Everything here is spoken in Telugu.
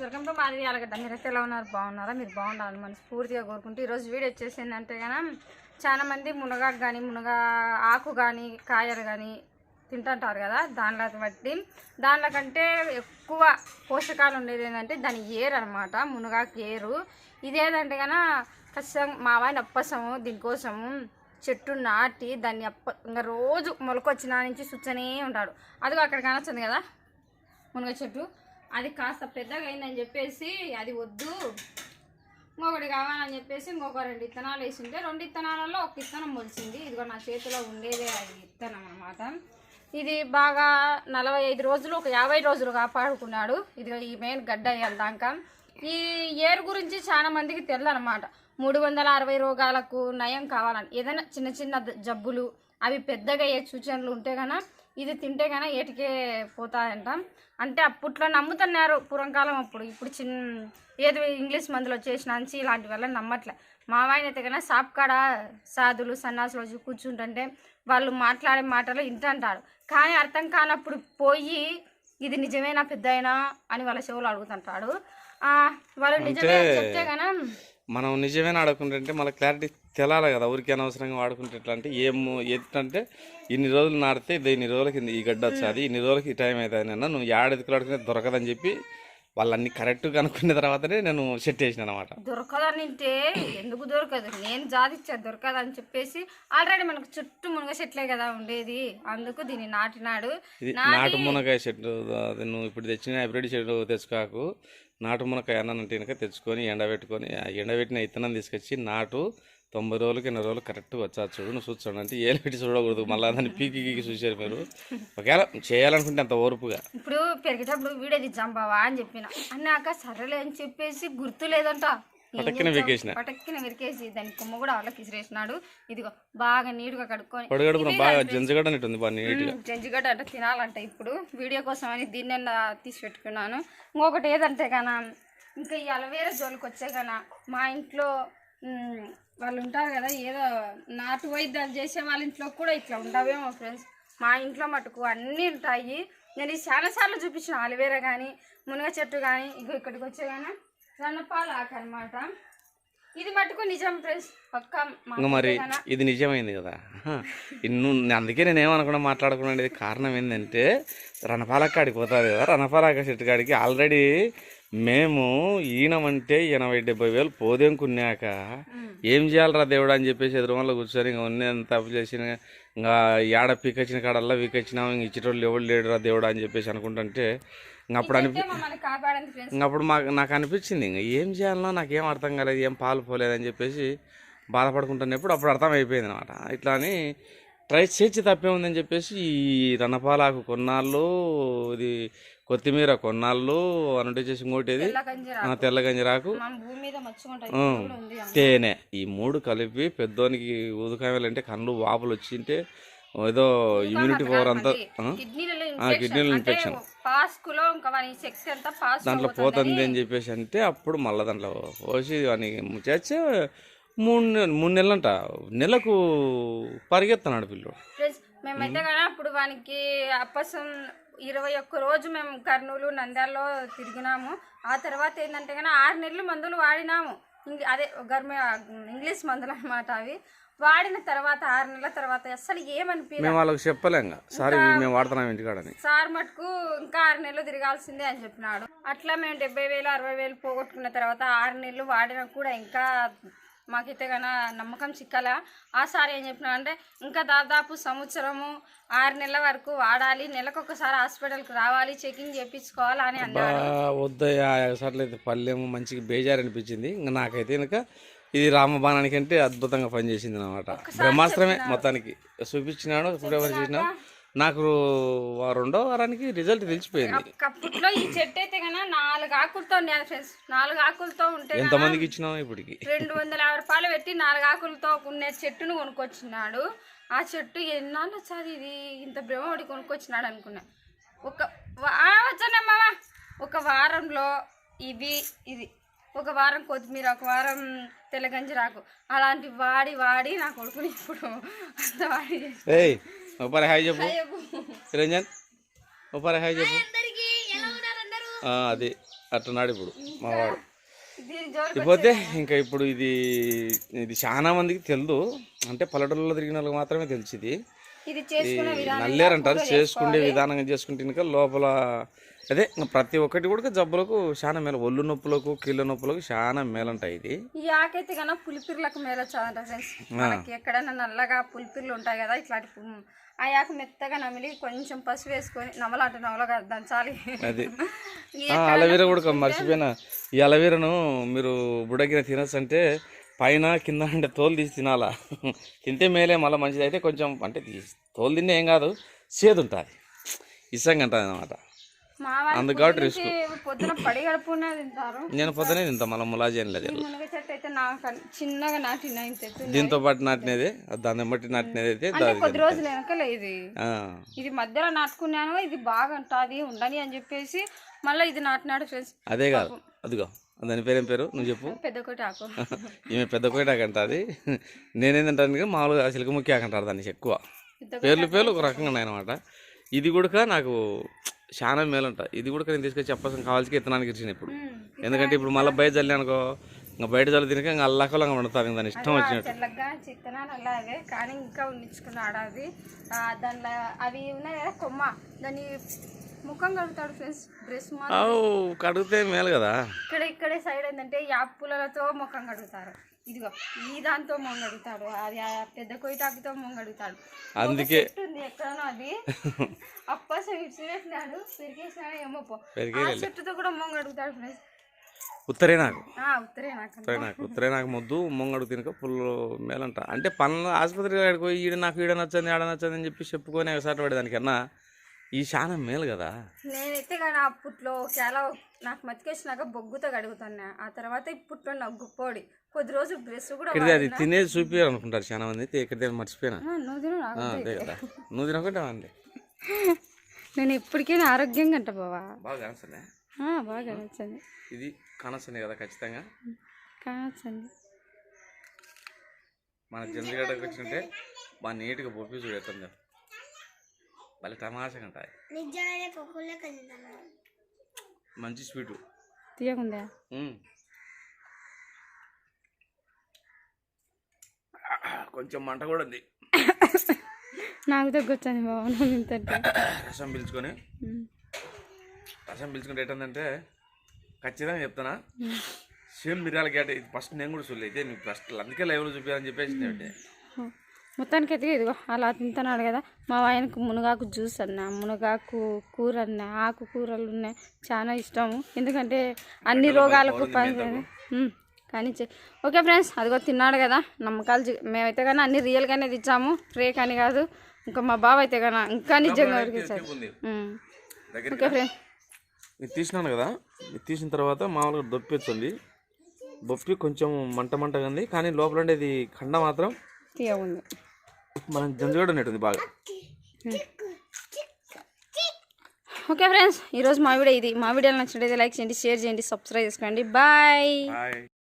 వెల్కమ్ టు మాది అలగడ్డ మీరైతే ఎలా ఉన్నారు? బాగున్నారా? మీరు బాగుండాలని మనస్ఫూర్తిగా కోరుకుంటూ ఈరోజు వీడియో వచ్చేసి ఏంటంటే కనుక చాలా మంది మునగాకు కానీ మునగ ఆకు కానీ కాయలు కానీ తింటుంటారు కదా దానిలో బట్టి. దానిలో కంటే ఎక్కువ పోషకాలు ఉండేది ఏంటంటే దాని ఏరు అనమాట మునగాకు ఏరు. ఇదేంటంటే కనుక ఖచ్చితంగా మా వాయిని అప్పసము దీనికోసము చెట్టు నాటి దాన్ని అప్ప ఇంకా రోజు మొలకొచ్చిన నుంచి సుచ్చనే ఉంటాడు. అదిగో అక్కడ కానొచ్చింది కదా మునగ చెట్టు. అది కాస్త పెద్దగా అయిందని చెప్పేసి అది వద్దు. ఇంకొకటి కావాలని చెప్పేసి ఇంకొక రెండు ఇత్తనాలు వేసింటే రెండు ఇత్తనాలలో ఒక ఇత్తనం మొలిచింది. ఇదిగో నా చేతిలో ఉండేదే అది ఇత్తనం అనమాట ఇది బాగా నలభై ఐదు రోజులు ఒక యాభై రోజులు కాపాడుకున్నాడు. ఇదిగో ఈ మెయిన్ గడ్డ అయ్యేదాకా ఈ ఏరు గురించి చాలా మందికి తెలియదు మూడు వందల అరవై రోగాలకు నయం కావాలని. ఏదైనా చిన్న చిన్న జబ్బులు అవి పెద్దగా అయ్యే సూచనలు ఉంటే కనుక ఇది తింటే కనుక ఏటికే పోతాయంట. అంటే అప్పట్లో నమ్ముతున్నారు పూర్వకాలం అప్పుడు. ఇప్పుడు చిన్న ఏది ఇంగ్లీష్ మందులు వచ్చేసినాంచి ఇలాంటి వల్ల నమ్మట్లే. మా ఆయన అయితే కన్నా షాప్ కాడ సాధులు సన్నాసులు వచ్చి కూర్చుంటుంటే వాళ్ళు మాట్లాడే మాటలు వింటుంటాడు కానీ అర్థం కానప్పుడు పోయి ఇది నిజమేనా పెద్దయినా అని వాళ్ళ చెవులు అడుగుతుంటాడు. వాళ్ళు నిజమే చెప్తే కన్నా మనం నిజమేనా ఆడుకుంటుంటే మళ్ళీ క్లారిటీ తెలాలి కదా ఊరికి అనవసరంగా వాడుకుంటే ఎట్లా అంటే ఏం ఎట్లంటే ఇన్ని రోజులు నాడితే ఇది ఇన్ని రోజులకి ఈ గడ్డ వచ్చేది ఇన్ని రోజులకి ఈ టైం అవుతుంది అన్న నువ్వు ఏడెత్తుకులు ఆడుకునే దొరకదని చెప్పి వాళ్ళన్ని కరెక్ట్గా కనుక్కున్న తర్వాతనే నేను సెట్ చేసిన అనమాట దొరకదనింటే ఎందుకు దొరకదు? నేను జాదిచ్చా దొరకదు అని చెప్పేసి ఆల్రెడీ మనకు చుట్టూ మునగ చెట్లే కదా ఉండేది. అందుకు దీన్ని నాటినాడు ఇది నాటు మునకాయ చెట్టు అది నువ్వు ఇప్పుడు తెచ్చిన హైబ్రిడ్ చెట్టు తెచ్చుకోకు. నాటు మునకాయ అన్నంటే తెచ్చుకొని ఎండబెట్టుకొని ఆ ఎండబెట్టిన ఇత్తనం తీసుకొచ్చి నాటు తొంభై రోజులకి ఎనభై రోజులు కరెక్ట్గా వచ్చా చూడు నువ్వు చూస్తాడు అంటే ఏలు పెట్టి చూడకూడదు మళ్ళీ దాన్ని పీకి గీకి చూసారు మీరు. ఒకవేళ చేయాలనుకుంటే అంత ఓర్పుగా. ఇప్పుడు పెరిగేటప్పుడు వీడియో తీద్దాం బావా అని చెప్పిన. అన్నాక సరేలే అని చెప్పేసి గుర్తు లేదంట పటక్కన? వెకేసిన. పటక్కన వెరికేసి దాని కొమ్మ కూడా వాళ్ళకి ఇసిరేసినాడు ఇదిగో బాగా నీట్గా కడుక్కొని. పడుగడుపున బాగా జంజగడనట్టుంది బాగా నీట్గా. జంజిగడ్డ అంటే తినాలంట ఇప్పుడు. వీడియో కోసం అని దీన్ని తీసి పెట్టుకున్నాను. ఇంకొకటి ఏదంటే కన ఇంకా ఈ అలవేరా జోలికి వచ్చే కన మా ఇంట్లో వాళ్ళు ఉంటారు కదా ఏదో నాటు వైద్యాలు చేసే వాళ్ళ ఇంట్లో కూడా ఇట్లా ఉండవేమో ఫ్రెండ్స్ మా ఇంట్లో మటుకు అన్నీ ఉంటాయి. నేను ఇది చాలాసార్లు చూపించిన అలవేరా కానీ మునగ చెట్టు కానీ ఇగో ఇక్కడికి వచ్చే కానీ రన్నపాలు ఆకు అనమాట ఇది మటుకు నిజం ఫ్రెండ్స్ పక్క మరి ఇది నిజమైంది కదా. ఇన్ను అందుకే నేను ఏమనుకున్నా మాట్లాడుకున్నాను. కారణం ఏంటంటే రణపాలక్కాడికి పోతుంది కదా. రణపాలక్క చెట్టు కాడికి ఆల్రెడీ మేము ఈయనమంటే ఎనభై డెబ్బై వేలు పోదేం కొన్నాక ఏం చేయాలరా దేవుడు అని చెప్పేసి ఎదురు వల్ల కూర్చొని ఇంకా ఉన్నంత తప్పు చేసిన ఇంకా ఏడ పీకొచ్చిన కాడల్లా పీకొచ్చినాం ఇంక ఇచ్చేటోళ్ళు ఎవడు లేడురా దేవుడు అని చెప్పేసి అనుకుంటుంటే ఇంక అప్పుడు అనిపి అప్పుడు మాకు నాకు అనిపించింది ఇంకా ఏం చేయాలనో నాకేం అర్థం కాలేదు ఏం పాలు పోలేదని చెప్పేసి బాధపడుకుంటున్నప్పుడు అప్పుడు అర్థం అయిపోయింది అనమాట ఇట్లా అని ట్రై చేసి తప్పే ఉందని చెప్పేసి ఈ రణపాలాకు కొన్నాళ్ళు ఇది కొత్తిమీర కొన్నాళ్ళు అని చేసి ఇంకోటి ఇది తెల్ల గంజిరాకు తేనె. ఈ మూడు కలిపి పెద్దోనికి ఊదుకాయలంటే కళ్ళు వాపులు వచ్చింటే ఏదో ఇమ్యూనిటీ పవర్ అంతా కిడ్నీలో ఇన్ఫెక్షన్ దాంట్లో పోతుంది అని చెప్పేసి అంటే అప్పుడు మళ్ళీ దాంట్లో పోసి అని చేస్తే మూడు నె- మూడు నెలలంట. నెలకు పరిగెత్తనాడు పిల్లడు. ఫ్రెండ్స్ మేమైతే కదా అప్పుడు వానికి అప్పసం ఇరవై ఒక్క రోజు మేము కర్నూలు నంద్యాలలో తిరిగినాము. ఆ తర్వాత ఏంటంటే కానీ ఆరు నెలలు మందులు వాడినాము. అదే గర్మ ఇంగ్లీష్ మందులు అనమాట అవి. వాడిన తర్వాత ఆరు నెలల తర్వాత అసలు ఏమనిపించలేదు మేము వాళ్ళకి చెప్పలేం సారీ మేము వాడుతున్నాం ఇంటికాడని. సార్ మటుకు ఇంకా ఆరు నెలలు తిరగాల్సిందే అని చెప్పినాడు. అట్లా మేము డెబ్బై వేలు అరవై వేలు పోగొట్టుకున్న తర్వాత ఆరు నెలలు వాడినా కూడా ఇంకా మాకైతే కన్నా నమ్మకం చిక్కలా. ఆ సార్ ఏం చెప్పినా అంటే ఇంకా దాదాపు సంవత్సరము ఆరు నెలల వరకు వాడాలి నెలకు ఒకసారి హాస్పిటల్కి రావాలి చెకింగ్ చేయించుకోవాలి అని అన్నాడు. వద్దయ్యా అయితే పల్లెము మంచిగా బేజారు అనిపించింది ఇంకా నాకైతే కనుక ఇది రామబాణానికి అంటే అద్భుతంగా పనిచేసింది అనమాట బ్రహ్మాస్త్రమే మొత్తానికి. చూపించినాడు చేసినాడు నాకు రెండో వారానికి రిజల్ట్ తెలిసిపోయింది. అప్పట్లో ఈ చెట్టు అయితే కన్నా నాలుగు ఆకులతో ఫ్రెండ్స్ నాలుగు ఆకులతో ఉంటే ఎంతమందికి ఇచ్చినావు ఇప్పటికి? రెండు వందల యాభై రూపాయలు పెట్టి నాలుగు ఆకులతో ఉన్న చెట్టును కొనుక్కొచ్చినాడు. ఆ చెట్టు ఎన్నాళ్ళు వచ్చాది ఇది? ఇంత బ్రహ్మడి కొనుక్కొచ్చినాడు అనుకున్నా. ఒక వచ్చానమ్మా ఒక వారంలో ఇవి ఇది. ఒక వారం కొత్తిమీర ఒక వారం తెల్లగంజిరాకు అలాంటి వాడి వాడి నా కొడుకుని ఇప్పుడు అంత వాడి ఒకసారి హాయ్ చెప్పు. రంజన్ ఒకసారి హాయ్ చెప్పు. అది అట్టున్నాడు ఇప్పుడు మా వాడు. దీని జోలికి ఇకపోతే ఇంకా ఇప్పుడు ఇది ఇది చాలా మందికి తెలియదు అంటే పల్లెటూళ్ళలో తిరిగిన వాళ్ళకి మాత్రమే తెలుసు ఇది చేసుకునే విధానం నల్లేరు అంటారు చేసుకునే విధానంగా చేసుకుంటే ఇంకా లోపల అదే ప్రతి ఒక్కటి కూడా జబ్బులకు చాలా మేలు. ఒళ్ళు నొప్పులకు కీళ్ళ నొప్పులకు చాలా మేలంటాయి ఇది. ఈ ఆకైతే కన్నా పులిపిర్లకు మేలొచ్చాదంట ఫ్రెండ్స్ మనకి ఎక్కడైనా నల్లగా పులిపిర్లు ఉంటాయి కదా ఇట్లాంటి ఆ ఆకు మెత్తగా నమిలి కొంచెం పసుపు వేసుకొని నమలాంటి నవలగా దంచాలి. అది. అలవీర కూడా మర్చిపోయినా. ఈ అలవీరను మీరు బుడగిన తినచ్చు అంటే పైన కింద అంటే తోలు తీసి తినాలా? తింటే మేలే మళ్ళీ మంచిది అయితే కొంచెం అంటే తోలు తింటే ఏం కాదు చేదు ఉంటుంది ఇష్టంగా ఉంటుంది అనమాట మా వాళ్ళు అందుకు కాబట్టి పొద్దున్నుంచి పొద్దున పడి గడుపునే తింటారు. నేను పొద్దునే తింటా మళ్ళీ ములాజేం లేదు. ఈ మునగ చెట్టు అయితే నాకు చిన్నగా నాటిన. దీంతో పాటు నాటినది దాన్ని బట్టి నాటినది అయితే కొద్ది రోజులు వెనకలే ఇది. ఇది మధ్యలో నాటుకున్నాను ఇది బాగా ఉంటుంది ఉండని అని చెప్పేసి మళ్ళీ ఇది నాటినాడు ఫ్రెండ్స్. అదే కాదు అదిగో. దాని పేరేం పేరు? నువ్వు చెప్పు. పెద్ద కొట్టి ఆకు ఈమె పెద్ద కోయటాకు అంటుంది నేనేంటంటే మామూలుగా సిలక ముక్కి అంటారు దాన్ని ఎక్కువ. పేర్లు పేర్లు ఒక రకంగా ఉన్నాయన్నమాట ఇది కూడా నాకు చాలా మేలు ఉంటుంది ఇది కూడా నేను తీసుకొచ్చి చెప్పాల్సిన కావాల్సి ఇత్తనానికి ఇచ్చిన ఇప్పుడు. ఎందుకంటే ఇప్పుడు మళ్ళీ బయట చల్లి అనుకో ఇంకా బయట చల్లి తినక ఇంకా అల్లకలంగా వండుతారు దాని ఇష్టం వచ్చినట్టు. చిత్తనాలు అలాగే కానీ ఇంకా ఉండించుకున్నాడు అవి ఆ, దాంట్లో అవి ఉన్నాయి కొమ్మ. దాన్ని ముఖం కడుగుతాడు ఫ్రెండ్స్. డ్రెస్ కడిగితే మేలు కదా. ఇక్కడ ఇక్కడే సైడ్ ఏంటంటే యాప్ పుల్లలతో ముఖం కడుగుతారు. ఇదిగో ఈ దాంతో మొంగ అడుగుతాడు అది పెద్ద కొయ్యటాకుతో మొంగ అడుగుతాడు అందుకే ఉంది ఎక్కడనో అది. ఇచ్చినట్టున్నాడు పెరిగేసినాడు ఏమో చెట్టుతో కూడా మొంగ అడుగుతాడు ఫ్రెండ్స్. ఉత్తరే నాకు. ఉత్తరే నాకు. ఉత్తరే మొద్దు ముంగడు తినక ఫుల్ మేలంట. అంటే పనులు ఆసుపత్రి పోయి ఈడ నాకు ఈడ నచ్చంది ఆడ నచ్చంది అని చెప్పి చెప్పుకొని ఒకసారి పడేదానికన్నా ఈ చాలా మేలు కదా? నేనైతే కానీ అప్పట్లో చాలా నాకు మతికేసినాక బొగ్గుతో కడుగుతాను ఆ తర్వాత ఇప్పట్లో నగ్గు పొడి. కొద్ది రోజులు బ్రష్ కూడా అది తినేది చూపించారు అనుకుంటారు చాలా మంది ఇక్కడ మర్చిపోయినా. అదే కదా. నువ్వు తినకుంటావా అండి నేను ఇప్పటికీ ఆరోగ్యంగా అంట బావా. బాగా కానసలే ఆ, బాగా నచ్చింది ఇది కానసనే కదా ఖచ్చితంగా. కాచండి మన జంజగడ్డకి వచ్చింటే బాగా నీట్గా బొప్పి చూడేస్తుంది. భలే తమాషగా ఉంటాయి మంచి స్వీటు. తీయకుందా. కొంచెం మంట కూడా ఉంది. నాకు తగ్గొచ్చాను తింటే రసం పీల్చుకొని. రసం పీల్చుకుంటే ఏంటంటే ఖచ్చితంగా చెప్తానా సేమ్ మిరియాల గేట ఇది ఫస్ట్ నేను కూడా చూడలేదు నీకు ఫస్ట్ అందుకే లైవ్లో చూపించాలని చెప్పేసి నేను మొత్తానికి అయితే ఇదిగో అలా తింటున్నాడు కదా. మా ఆయనకు మునగాకు జ్యూస్ అన్న మునగాకు కూర అన్న ఆకు కూరలు ఉన్నాయి చాలా ఇష్టము. ఎందుకంటే అన్ని రోగాలకు పని కానీ ఓకే ఫ్రెండ్స్ అదిగో తిన్నాడు కదా. నమ్మకాలు మేమైతే కానీ అన్ని రియల్గానే తెచ్చాము. ఫేక్ అని కాదు ఇంకా మా బావ అయితే కానీ ఇంకా నిజంగా ఓకే ఫ్రెండ్స్ ఇది తీసినాను కదా. ఇది తీసిన తర్వాత మామూలుగా దొప్పి వచ్చింది బొప్పి కొంచెం మంట మంటగా ఉంది కానీ లోపల ఉండేది కండ మాత్రం తీయ ఉంది మనం జంజగడ్డ ఉన్నట్టుంది బాగా. ఓకే ఫ్రెండ్స్ ఈరోజు మా వీడియో ఇది. మా వీడియోలో నచ్చినట్లయితే లైక్ చేయండి షేర్ చేయండి సబ్స్క్రైబ్ చేసుకోండి. బాయ్.